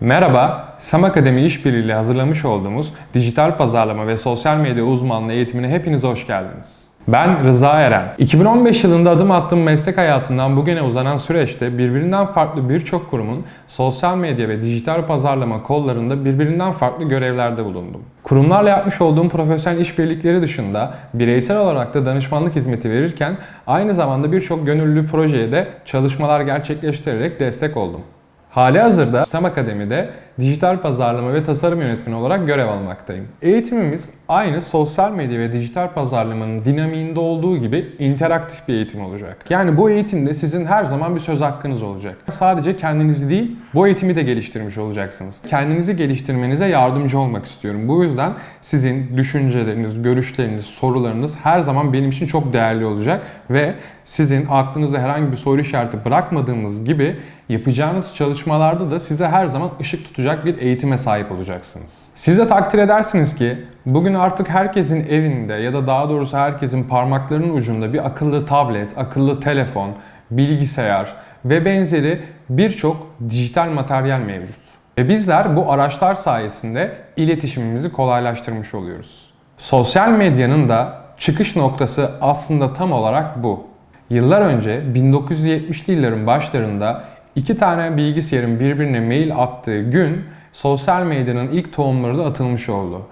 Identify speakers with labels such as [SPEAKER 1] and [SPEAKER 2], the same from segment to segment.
[SPEAKER 1] Merhaba, Sam Akademi işbirliğiyle hazırlamış olduğumuz dijital pazarlama ve sosyal medya uzmanlığı eğitimine hepiniz hoş geldiniz. Ben Rıza Eren. 2015 yılında adım attığım meslek hayatından bugüne uzanan süreçte birbirinden farklı birçok kurumun sosyal medya ve dijital pazarlama kollarında birbirinden farklı görevlerde bulundum. Kurumlarla yapmış olduğum profesyonel işbirlikleri dışında bireysel olarak da danışmanlık hizmeti verirken aynı zamanda birçok gönüllü projeye de çalışmalar gerçekleştirerek destek oldum. Hali hazırda STEM Akademi'de dijital pazarlama ve tasarım yönetmeni olarak görev almaktayım. Eğitimimiz aynı sosyal medya ve dijital pazarlamanın dinamiğinde olduğu gibi interaktif bir eğitim olacak. Yani bu eğitimde sizin her zaman bir söz hakkınız olacak. Sadece kendinizi değil, bu eğitimi de geliştirmiş olacaksınız. Kendinizi geliştirmenize yardımcı olmak istiyorum. Bu yüzden sizin düşünceleriniz, görüşleriniz, sorularınız her zaman benim için çok değerli olacak ve sizin aklınızda herhangi bir soru işareti bırakmadığımız gibi yapacağınız çalışmalarda da size her zaman ışık tutacak bir eğitime sahip olacaksınız. Siz de takdir edersiniz ki bugün artık herkesin evinde ya da daha doğrusu herkesin parmaklarının ucunda bir akıllı tablet, akıllı telefon, bilgisayar ve benzeri birçok dijital materyal mevcut. Ve bizler bu araçlar sayesinde iletişimimizi kolaylaştırmış oluyoruz. Sosyal medyanın da çıkış noktası aslında tam olarak bu. Yıllar önce 1970'li yılların başlarında iki tane bilgisayarın birbirine mail attığı gün sosyal medyanın ilk tohumları da atılmış oldu.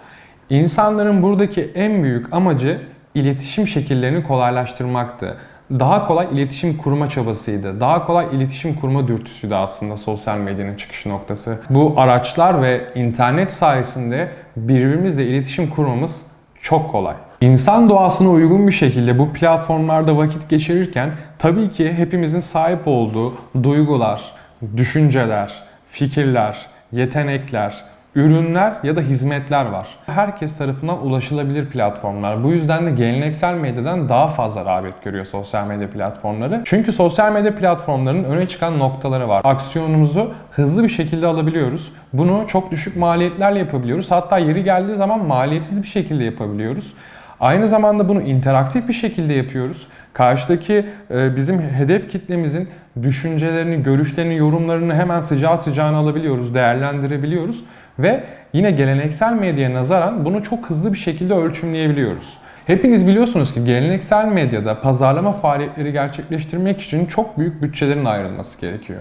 [SPEAKER 1] İnsanların buradaki en büyük amacı iletişim şekillerini kolaylaştırmaktı. Daha kolay iletişim kurma çabasıydı. Daha kolay iletişim kurma dürtüsüydü aslında sosyal medyanın çıkış noktası. Bu araçlar ve internet sayesinde birbirimizle iletişim kurmamız çok kolay. İnsan doğasına uygun bir şekilde bu platformlarda vakit geçirirken tabii ki hepimizin sahip olduğu duygular, düşünceler, fikirler, yetenekler, ürünler ya da hizmetler var. Herkes tarafından ulaşılabilir platformlar. Bu yüzden de geleneksel medyadan daha fazla rağbet görüyor sosyal medya platformları. Çünkü sosyal medya platformlarının öne çıkan noktaları var. Aksiyonumuzu hızlı bir şekilde alabiliyoruz. Bunu çok düşük maliyetlerle yapabiliyoruz. Hatta yeri geldiği zaman maliyetsiz bir şekilde yapabiliyoruz. Aynı zamanda bunu interaktif bir şekilde yapıyoruz. Karşıdaki e, bizim hedef kitlemizin düşüncelerini, görüşlerini, yorumlarını hemen sıcağı sıcağına alabiliyoruz, değerlendirebiliyoruz ve yine geleneksel medyaya nazaran bunu çok hızlı bir şekilde ölçümleyebiliyoruz. Hepiniz biliyorsunuz ki geleneksel medyada pazarlama faaliyetleri gerçekleştirmek için çok büyük bütçelerin ayrılması gerekiyor.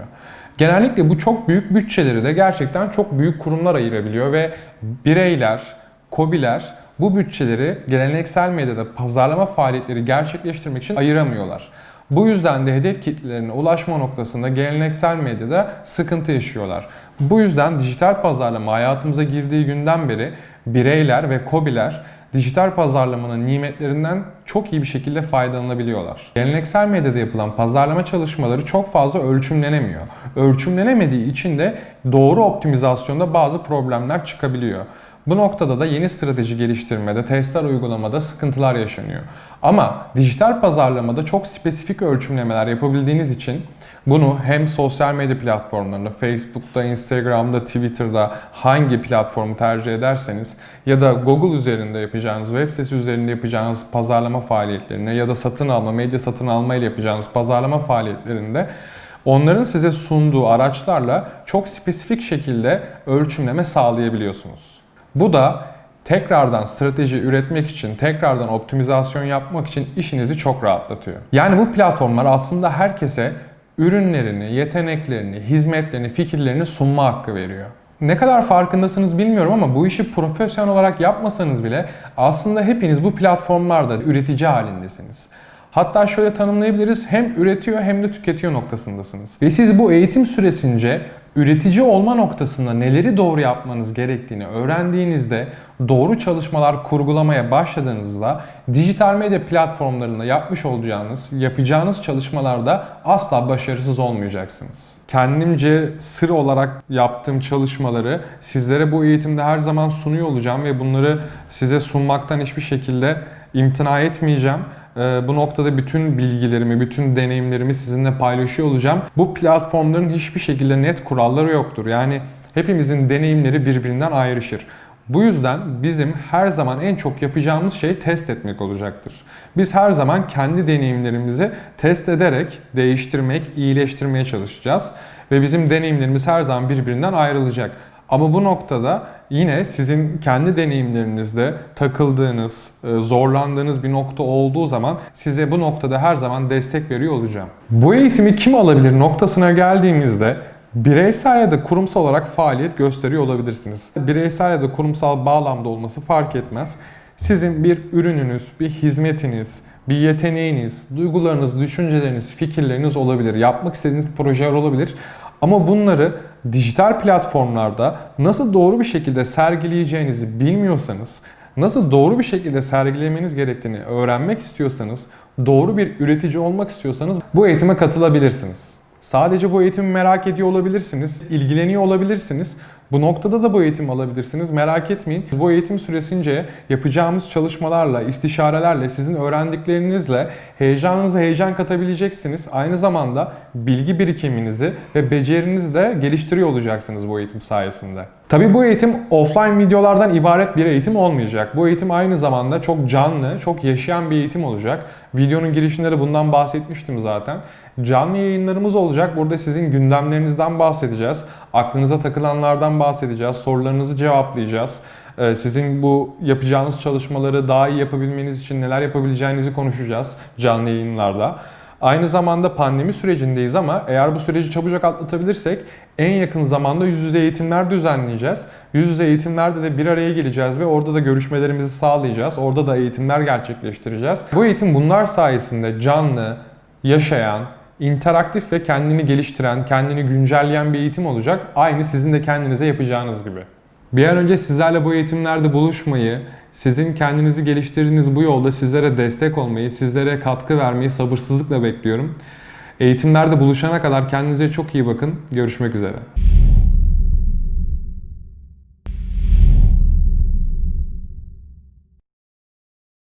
[SPEAKER 1] Genellikle bu çok büyük bütçeleri de gerçekten çok büyük kurumlar ayırabiliyor ve bireyler, kobiler bu bütçeleri geleneksel medyada pazarlama faaliyetleri gerçekleştirmek için ayıramıyorlar. Bu yüzden de hedef kitlelerine ulaşma noktasında geleneksel medyada sıkıntı yaşıyorlar. Bu yüzden dijital pazarlama hayatımıza girdiği günden beri bireyler ve kobiler dijital pazarlamanın nimetlerinden çok iyi bir şekilde faydalanabiliyorlar. Geleneksel medyada yapılan pazarlama çalışmaları çok fazla ölçümlenemiyor. Ölçümlenemediği için de doğru optimizasyonda bazı problemler çıkabiliyor. Bu noktada da yeni strateji geliştirmede, testler uygulamada sıkıntılar yaşanıyor. Ama dijital pazarlamada çok spesifik ölçümlemeler yapabildiğiniz için bunu hem sosyal medya platformlarında, Facebook'ta, Instagram'da, Twitter'da hangi platformu tercih ederseniz ya da Google üzerinde yapacağınız, web sitesi üzerinde yapacağınız pazarlama faaliyetlerine ya da satın alma, medya satın alma ile yapacağınız pazarlama faaliyetlerinde onların size sunduğu araçlarla çok spesifik şekilde ölçümleme sağlayabiliyorsunuz. Bu da tekrardan strateji üretmek için, tekrardan optimizasyon yapmak için işinizi çok rahatlatıyor. Yani bu platformlar aslında herkese ürünlerini, yeteneklerini, hizmetlerini, fikirlerini sunma hakkı veriyor. Ne kadar farkındasınız bilmiyorum ama bu işi profesyonel olarak yapmasanız bile aslında hepiniz bu platformlarda üretici halindesiniz. Hatta şöyle tanımlayabiliriz hem üretiyor hem de tüketiyor noktasındasınız. Ve siz bu eğitim süresince üretici olma noktasında neleri doğru yapmanız gerektiğini öğrendiğinizde doğru çalışmalar kurgulamaya başladığınızda dijital medya platformlarında yapmış olacağınız, yapacağınız çalışmalarda asla başarısız olmayacaksınız. Kendimce sır olarak yaptığım çalışmaları sizlere bu eğitimde her zaman sunuyor olacağım ve bunları size sunmaktan hiçbir şekilde imtina etmeyeceğim. Ee, bu noktada bütün bilgilerimi, bütün deneyimlerimi sizinle paylaşıyor olacağım. Bu platformların hiçbir şekilde net kuralları yoktur. Yani hepimizin deneyimleri birbirinden ayrışır. Bu yüzden bizim her zaman en çok yapacağımız şey test etmek olacaktır. Biz her zaman kendi deneyimlerimizi test ederek değiştirmek, iyileştirmeye çalışacağız. ve bizim deneyimlerimiz her zaman birbirinden ayrılacak. Ama bu noktada yine sizin kendi deneyimlerinizde takıldığınız, e, zorlandığınız bir nokta olduğu zaman size bu noktada her zaman destek veriyor olacağım. Bu eğitimi kim alabilir noktasına geldiğimizde bireysel ya da kurumsal olarak faaliyet gösteriyor olabilirsiniz. Bireysel ya da kurumsal bağlamda olması fark etmez. Sizin bir ürününüz, bir hizmetiniz, bir yeteneğiniz, duygularınız, düşünceleriniz, fikirleriniz olabilir. Yapmak istediğiniz projeler olabilir. Ama bunları dijital platformlarda nasıl doğru bir şekilde sergileyeceğinizi bilmiyorsanız, nasıl doğru bir şekilde sergilemeniz gerektiğini öğrenmek istiyorsanız, doğru bir üretici olmak istiyorsanız bu eğitime katılabilirsiniz. Sadece bu eğitimi merak ediyor olabilirsiniz, ilgileniyor olabilirsiniz. Bu noktada da bu eğitimi alabilirsiniz. Merak etmeyin. Bu eğitim süresince yapacağımız çalışmalarla, istişarelerle, sizin öğrendiklerinizle heyecanınıza heyecan katabileceksiniz. Aynı zamanda bilgi birikiminizi ve becerinizi de geliştiriyor olacaksınız bu eğitim sayesinde. Tabii bu eğitim offline videolardan ibaret bir eğitim olmayacak. Bu eğitim aynı zamanda çok canlı, çok yaşayan bir eğitim olacak. Videonun girişinde de bundan bahsetmiştim zaten. Canlı yayınlarımız olacak. Burada sizin gündemlerinizden bahsedeceğiz. Aklınıza takılanlardan bahsedeceğiz. Sorularınızı cevaplayacağız. Ee, Sizin bu yapacağınız çalışmaları daha iyi yapabilmeniz için neler yapabileceğinizi konuşacağız canlı yayınlarda. Aynı zamanda pandemi sürecindeyiz ama eğer bu süreci çabucak atlatabilirsek en yakın zamanda yüz yüze eğitimler düzenleyeceğiz. Yüz yüze eğitimlerde de bir araya geleceğiz ve orada da görüşmelerimizi sağlayacağız. Orada da eğitimler gerçekleştireceğiz. Bu eğitim bunlar sayesinde canlı, yaşayan, interaktif ve kendini geliştiren, kendini güncelleyen bir eğitim olacak. Aynı sizin de kendinize yapacağınız gibi. Bir an önce sizlerle bu eğitimlerde buluşmayı, sizin kendinizi geliştirdiğiniz bu yolda sizlere destek olmayı, sizlere katkı vermeyi sabırsızlıkla bekliyorum. Eğitimlerde buluşana kadar kendinize çok iyi bakın. Görüşmek üzere.